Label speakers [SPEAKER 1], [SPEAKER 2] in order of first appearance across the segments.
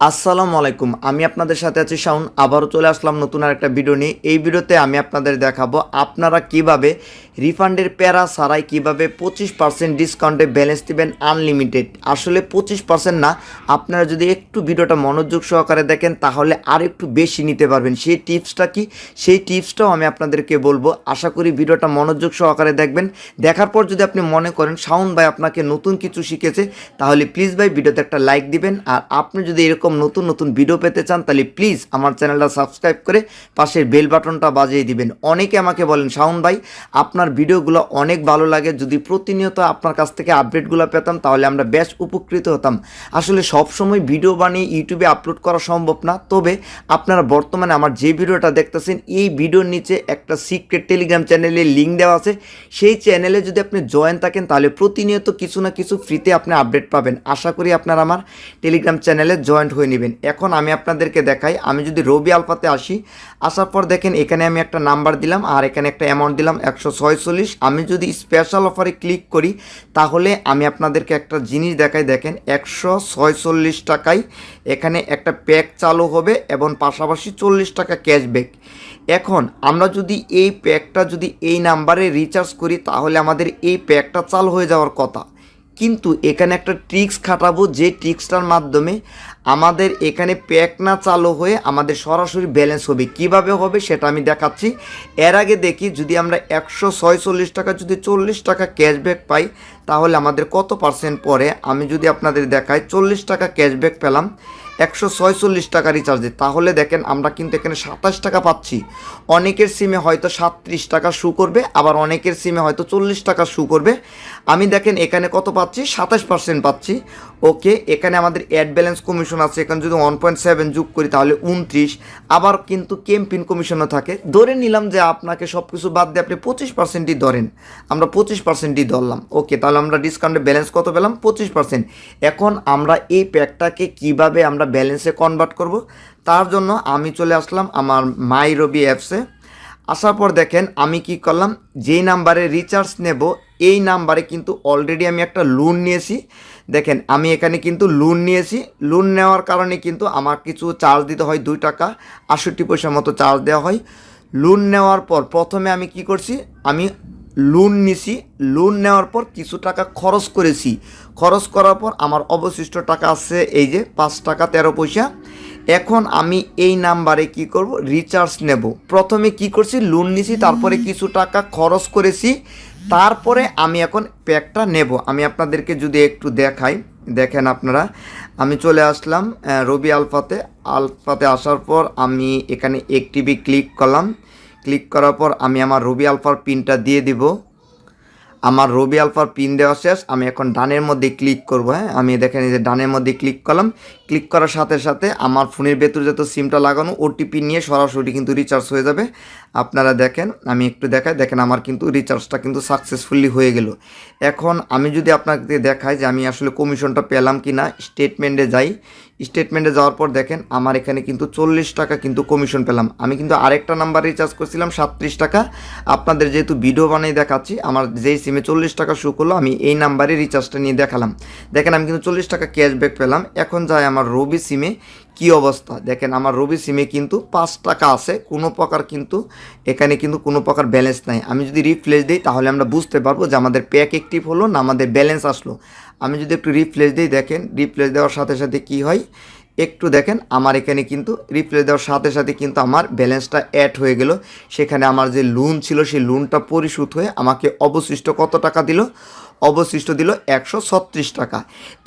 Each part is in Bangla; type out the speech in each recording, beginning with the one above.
[SPEAKER 1] আসসালামু আলাইকুম, আমি আপনাদের সাথে আছি শাউন আবারও চলে আসলাম নতুন আর একটা ভিডিও নিয়ে। এই ভিডিওতে আমি আপনাদের দেখাবো আপনারা কীভাবে রিফান্ডের প্যারা ছাড়াই কীভাবে পঁচিশ পার্সেন্ট ডিসকাউন্টে ব্যালেন্স দিবেন আনলিমিটেড আসলে পঁচিশ পার্সেন্ট না, আপনারা যদি একটু ভিডিওটা মনোযোগ সহকারে দেখেন, তাহলে আর একটু বেশি নিতে পারবেন। সেই টিপসটা কি? সেই টিপসটাও আমি আপনাদেরকে বলব। আশা করি ভিডিওটা মনোযোগ সহকারে দেখবেন। দেখার পর যদি আপনি মনে করেন শাউন ভাই আপনাকে নতুন কিছু শিখেছে, তাহলে প্লিজ ভাই ভিডিওতে একটা লাইক দিবেন। আর আপনি যদি এরকম নতুন নতুন ভিডিও পেতে চান, তাহলে প্লিজ আমার চ্যানেলটা সাবস্ক্রাইব করে পাশের বেল বাটনটা বাজিয়ে দিবেন। অনেকে আমাকে বলেন শাউন ভাই, আপনার ভিডিওগুলো অনেক ভালো লাগে। যদি প্রতিনিয়ত আপনার কাছ থেকে আপডেটগুলো পেতাম, তাহলে আমরা বেশ উপকৃত হতাম। আসলে সবসময় ভিডিও বানিয়ে ইউটিউবে আপলোড করা সম্ভব না। তবে আপনারা বর্তমানে আমার যে ভিডিওটা দেখতেছেন, এই ভিডিওর নিচে একটা সিক্রেট টেলিগ্রাম চ্যানেলের লিঙ্ক দেওয়া আছে। সেই চ্যানেলে যদি আপনি জয়েন থাকেন, তাহলে প্রতিনিয়ত কিছু না কিছু ফ্রিতে আপনি আপডেট পাবেন। আশা করি আপনারা আমার টেলিগ্রাম চ্যানেলে জয়েন্ট হয়ে নেবেন। এখন আমি আপনাদেরকে দেখাই, আমি যদি রবি আলফাতে আসি, আসার পর দেখেন এখানে আমি একটা নাম্বার দিলাম আর এখানে একটা অ্যামাউন্ট দিলাম একশো আমি যদি স্পেশাল অফারে ক্লিক করি, তাহলে আমি আপনাদেরকে একটা জিনিস দেখাই, দেখেন একশো টাকায় এখানে একটা প্যাক চালু হবে এবং পাশাপাশি চল্লিশ টাকা ক্যাশব্যাক এখন আমরা যদি এই প্যাকটা যদি এই নাম্বারে রিচার্জ করি, তাহলে আমাদের এই প্যাকটা চালু হয়ে যাওয়ার কথা। কিন্তু এখানে একটা ট্রিক্স খাটাবো, যে ট্রিক্সটার মাধ্যমে আমাদের এখানে প্যাক না চালু হয়ে আমাদের সরাসরি ব্যালেন্স হবে। কীভাবে হবে সেটা আমি দেখাচ্ছি। এর আগে দেখি যদি আমরা একশো টাকা, যদি চল্লিশ টাকা ক্যাশব্যাক পাই, তাহলে আমাদের কত পার্সেন্ট পরে? আমি যদি আপনাদের দেখাই, চল্লিশ টাকা ক্যাশব্যাক পেলাম, একশো ছয়চল্লিশ টাকা রিচার্জে তাহলে দেখেন আমরা কিন্তু এখানে সাতাশ টাকা পাচ্ছি। অনেকের সিমে হয়তো সাতত্রিশ টাকা শু করবে, আবার অনেকের সিমে হয়তো চল্লিশ টাকা শু করবে। আমি দেখেন এখানে কত পাচ্ছি? সাতাশ পার্সেন্ট পাচ্ছি। ওকে এখানে আমাদের অ্যাড ব্যালেন্স কমিশন আছে, এখানে যদি ওয়ান পয়েন্ট সেভেন যোগ করি তাহলে উনত্রিশ। আবার কিন্তু কেম্পিন কমিশনও থাকে। ধরে নিলাম যে আপনাকে সব কিছু বাদ দিয়ে আপনি পঁচিশ পার্সেন্টই ধরেন। আমরা পঁচিশ পার্সেন্টই ধরলাম। ওকে তাহলে আমরা ডিসকাউন্টে ব্যালেন্স কত পেলাম? পঁচিশ পার্সেন্ট এখন আমরা এই প্যাকটাকে কীভাবে আমরা ব্যালেন্সে কনভার্ট করব? তার জন্য আমি চলে আসলাম আমার মাই রবি অ্যাপসে আসার পর দেখেন, আমি কি করলাম? যেই নাম্বারে রিচার্জ নেব, এই নাম্বারে কিন্তু অলরেডি আমি একটা লোন নিয়েছি। দেখেন, আমি এখানে কিন্তু লোন নিয়েছি। লোন নেওয়ার কারণে কিন্তু আমার কিছু চার্জ দিতে হয় দুই টাকা, আষট্টি পয়সা মতো চার্জ দেওয়া হয়। লোন নেওয়ার পর প্রথমে আমি কি করছি, আমি লোন নিছি। লোন নেওয়ার পর কিছু টাকা খরচ করেছি। খরচ করার পর আমার অবশিষ্ট টাকা আছে, এই যে পাঁচ টাকা তেরো পয়সা। এখন আমি এই নাম্বারে কি করব? রিচার্জ নেব। প্রথমে কি করছি? লোন নিছি তারপরে কিছু টাকা খরচ করেছি। তারপরে আমি এখন প্যাকটা নেব। আমি আপনাদেরকে যদি একটু দেখাই দেখেন আপনারা আমি চলে আসলাম রবি আলফাতে। আলফাতে আসার পর আমি এখানে একটিভি ক্লিক করলাম। ক্লিক করার পর আমি আমার রবি আলফার পিনটা দিয়ে দিব। আমার রবি আলফার পিন দেওয়া শেষ, আমি এখন ডানের মধ্যে ক্লিক করব হ্যাঁ? আমি দেখেন এই যে ডানের মধ্যে ক্লিক করলাম ক্লিক করার সাথে সাথে আমার ফোনের ভেতরে যত সিমটা লাগানো ওটিপি নিয়ে সরাসরি কিন্তু রিচার্জ হয়ে যাবে। আপনারা দেখেন, আমি একটু দেখাই, দেখেন আমার কিন্তু রিচার্জটা কিন্তু সাকসেসফুলি হয়ে গেল। এখন আমি যদি আপনাকে দেখাই যে আমি আসলে কমিশনটা পেলাম কি না স্টেটমেন্টে যাই স্টেটমেন্টে যাওয়ার পর দেখেন, আমার এখানে কিন্তু চল্লিশ টাকা কিন্তু কমিশন পেলাম। আমি কিন্তু আরেকটা নাম্বার রিচার্জ করছিলাম সাতত্রিশ টাকা। আপনাদের যেহেতু ভিডিও বানিয়ে দেখাচ্ছি, আমার যেই সিমে চল্লিশ টাকা শু করল, আমি এই নাম্বারে রিচার্জটা নিয়ে দেখালাম। দেখেন, আমি কিন্তু চল্লিশ টাকা ক্যাশব্যাক পেলাম। এখন যায় আমার রবি সিমে কি অবস্থা? দেখেন, আমার রবি সিমে কিন্তু পাঁচ টাকা আছে, কোনো প্রকার কিন্তু এখানে কিন্তু কোনো প্রকার ব্যালেন্স নাই। আমি যদি রিফ্লেশ দিই, তাহলে আমরা বুঝতে পারব যে আমাদের প্যাক অ্যাক্টিভ হলো না আমাদের ব্যালেন্স আসলো। আমি যদি একটু রিফ্লেশ দিই, দেখেন রিফ্লেশ দেওয়ার সাথে সাথে কি হয়? একটু দেখেন, আমার এখানে কিন্তু রিপ্লে দেওয়ার সাথে সাথে কিন্তু আমার ব্যালেন্সটা অ্যাড হয়ে গেল। সেখানে আমার যে লোন ছিল, সেই লোনটা পরিশোধ হয়ে আমাকে অবশিষ্ট কত টাকা দিল? অবশিষ্ট দিল একশো ছত্রিশ টাকা।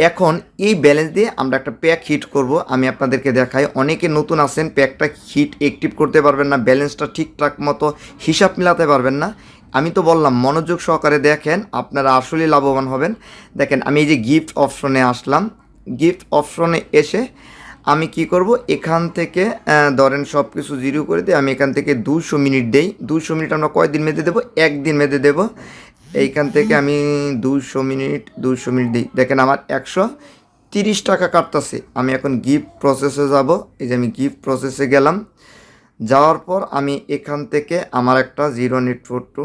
[SPEAKER 1] এখন এই ব্যালেন্স দিয়ে আমরা একটা প্যাক হিট করব। আমি আপনাদেরকে দেখাই, অনেকে নতুন আছেন প্যাকটা হিট অ্যাক্টিভ করতে পারবেন না ব্যালেন্সটা ঠিকঠাক মতো হিসাব মিলাতে পারবেন না। আমি তো বললাম, মনোযোগ সহকারে দেখেন, আপনারা আসলেই লাভবান হবেন। দেখেন, আমি এই যে গিফট অপশনে আসলাম। গিফট অপশনে এসে আমি কি করব? এখান থেকে ধরেন সব কিছু জিরো করে দিয়ে আমি এখান থেকে দুশো মিনিট দেই। দুশো মিনিট আমরা কয়দিন মেঁধে দেবো? একদিন মেঁধে দেবো। এইখান থেকে আমি দুশো মিনিট দুশো মিনিট দিই দেখেন আমার একশো তিরিশ টাকা কাটতেছে। আমি এখন গিফট প্রসেসে যাব। এই যে আমি গিফট প্রসেসে গেলাম। যাওয়ার পর আমি এখান থেকে আমার একটা জিরো নেট ফোর টু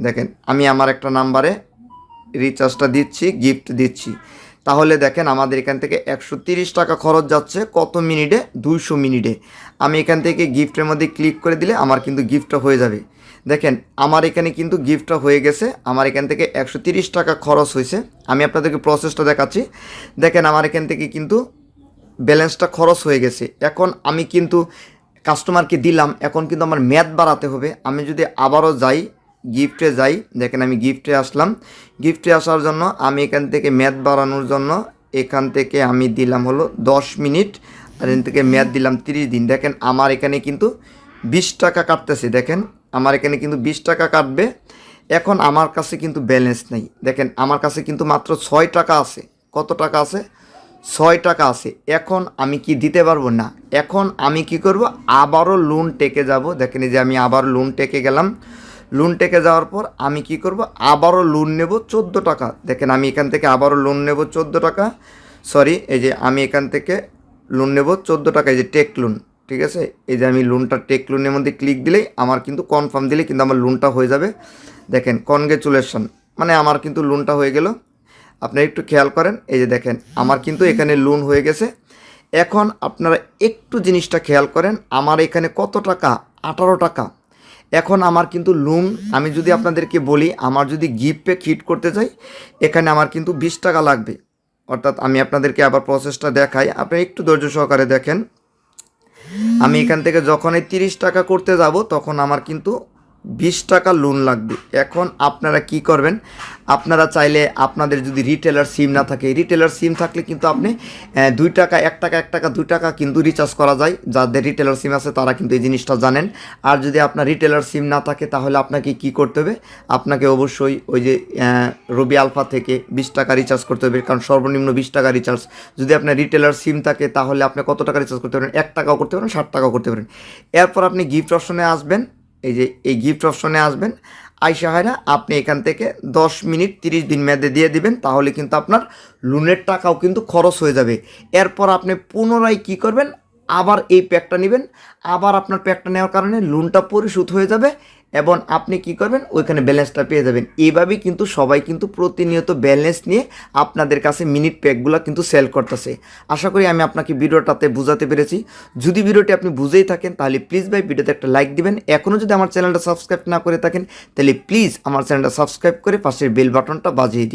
[SPEAKER 1] দেখেন, আমি আমার একটা নাম্বারে রিচার্জটা দিচ্ছি গিফট দিচ্ছি। তাহলে দেখেন আমাদের এখান থেকে একশো টাকা খরচ যাচ্ছে। কত মিনিটে? দুইশো মিনিটে। আমি এখান থেকে গিফটের মধ্যে ক্লিক করে দিলে আমার কিন্তু গিফটটা হয়ে যাবে। দেখেন, আমার এখানে কিন্তু গিফটটা হয়ে গেছে। আমার এখান থেকে একশো টাকা খরচ হয়েছে। আমি আপনাদেরকে প্রসেসটা দেখাচ্ছি। দেখেন, আমার এখান থেকে কিন্তু ব্যালেন্সটা খরচ হয়ে গেছে। এখন আমি কিন্তু কাস্টমারকে দিলাম। এখন কিন্তু আমার ম্যাথ বাড়াতে হবে। আমি যদি আবারও যাই গিফটে যাই। দেখেন আমি গিফটে আসলাম। গিফটে আসার জন্য আমি এখান থেকে ম্যাথ বাড়ানোর জন্য এখান থেকে আমি দিলাম হলো দশ মিনিট। আর এখান থেকে ম্যাথ দিলাম তিরিশ দিন। দেখেন আমার এখানে কিন্তু বিশ টাকা কাটতেছে। দেখেন আমার এখানে কিন্তু বিশ টাকা কাটবে। এখন আমার কাছে কিন্তু ব্যালেন্স নেই। দেখেন আমার কাছে কিন্তু মাত্র ছয় টাকা আছে। কত টাকা আছে? ছয় টাকা আছে। এখন আমি কি দিতে পারব? না। এখন আমি কি করব? আবারও লোন টেকে যাব। দেখেন যে আমি আবার লোন টেকে গেলাম। লোন টেকে যাওয়ার পর আমি কি করব? আবারও লোন নেব চোদ্দ টাকা। দেখেন, আমি এখান থেকে আবারও লোন নেব চোদ্দ টাকা। সরি এই যে আমি এখান থেকে লোন নেব চোদ্দ টাকা, এই যে টেক লোন ঠিক আছে? এই যে আমি লোনটা টেক লোনের মধ্যে ক্লিক দিলেই আমার কিন্তু কনফার্ম দিলে কিন্তু আমার লোনটা হয়ে যাবে। দেখেন কনগ্রেচুলেশন মানে আমার কিন্তু লোনটা হয়ে গেল। আপনারা একটু খেয়াল করেন, এই যে দেখেন, আমার কিন্তু এখানে লোন হয়ে গেছে। এখন আপনারা একটু জিনিসটা খেয়াল করেন, আমার এখানে কত টাকা? আঠারো টাকা। এখন আমার কিন্তু লুম আমি যদি আপনাদেরকে বলি, আমার যদি গিফটে হিট করতে চাই, এখানে আমার কিন্তু বিশ টাকা লাগবে। অর্থাৎ আমি আপনাদেরকে আবার প্রসেসটা দেখাই। আপনি একটু ধৈর্য সহকারে দেখেন। আমি এখান থেকে যখন এই তিরিশ টাকা করতে যাব, তখন আমার কিন্তু বিশ টাকা লোন লাগবে। এখন আপনারা কি করবেন? আপনারা চাইলে আপনাদের যদি রিটেলার সিম না থাকে রিটেলার সিম থাকলে কিন্তু আপনি দুই টাকা, এক টাকা এক টাকা, দুই টাকা কিন্তু রিচার্জ করা যায়। যাদের রিটেলার সিম আছে তারা কিন্তু এই জিনিসটা জানেন। আর যদি আপনার রিটেলার সিম না থাকে, তাহলে আপনাকে কি করতে হবে? আপনাকে অবশ্যই ওই যে রবি আলফা থেকে বিশ টাকা রিচার্জ করতে হবে। কারণ সর্বনিম্ন বিশ টাকা রিচার্জ যদি আপনার রিটেলার সিম থাকে, তাহলে আপনি কত টাকা রিচার্জ করতে পারেন? এক টাকাও করতে পারেন, ষাট টাকাও করতে পারেন। এরপর আপনি গিফট অপশনে আসবেন। এই যে এই গিফট অপশনে আসবেন, আইসা হয় না, আপনি এখান থেকে দশ মিনিট তিরিশ দিন মেয়াদে দিয়ে দিবেন, তাহলে কিন্তু আপনার লোনের টাকাও কিন্তু খরচ হয়ে যাবে। এরপর আপনি পুনরায় কি করবেন? আবার এই প্যাকটা নেবেন, আবার আপনার প্যাকটা নেওয়ার কারণে লোনটা পরিশোধ হয়ে যাবে এবং আপনি কি করবেন? ওইখানে ব্যালেন্সটা পেয়ে যাবেন। এইভাবেই কিন্তু সবাই কিন্তু প্রতিনিয়ত ব্যালেন্স নিয়ে আপনাদের কাছে মিনিট প্যাকগুলো কিন্তু সেল করতেছে। আশা করি আমি আপনাকে ভিডিওটাতে বুঝাতে পেরেছি। যদি ভিডিওটি আপনি বুঝেই থাকেন, তাহলে প্লিজ ভাই, ভিডিওতে একটা লাইক দিবেন। এখনও যদি আমার চ্যানেলটা সাবস্ক্রাইব না করে থাকেন, তাহলে প্লিজ আমার চ্যানেলটা সাবস্ক্রাইব করে পাশের বেল বাটনটা বাজিয়ে দিন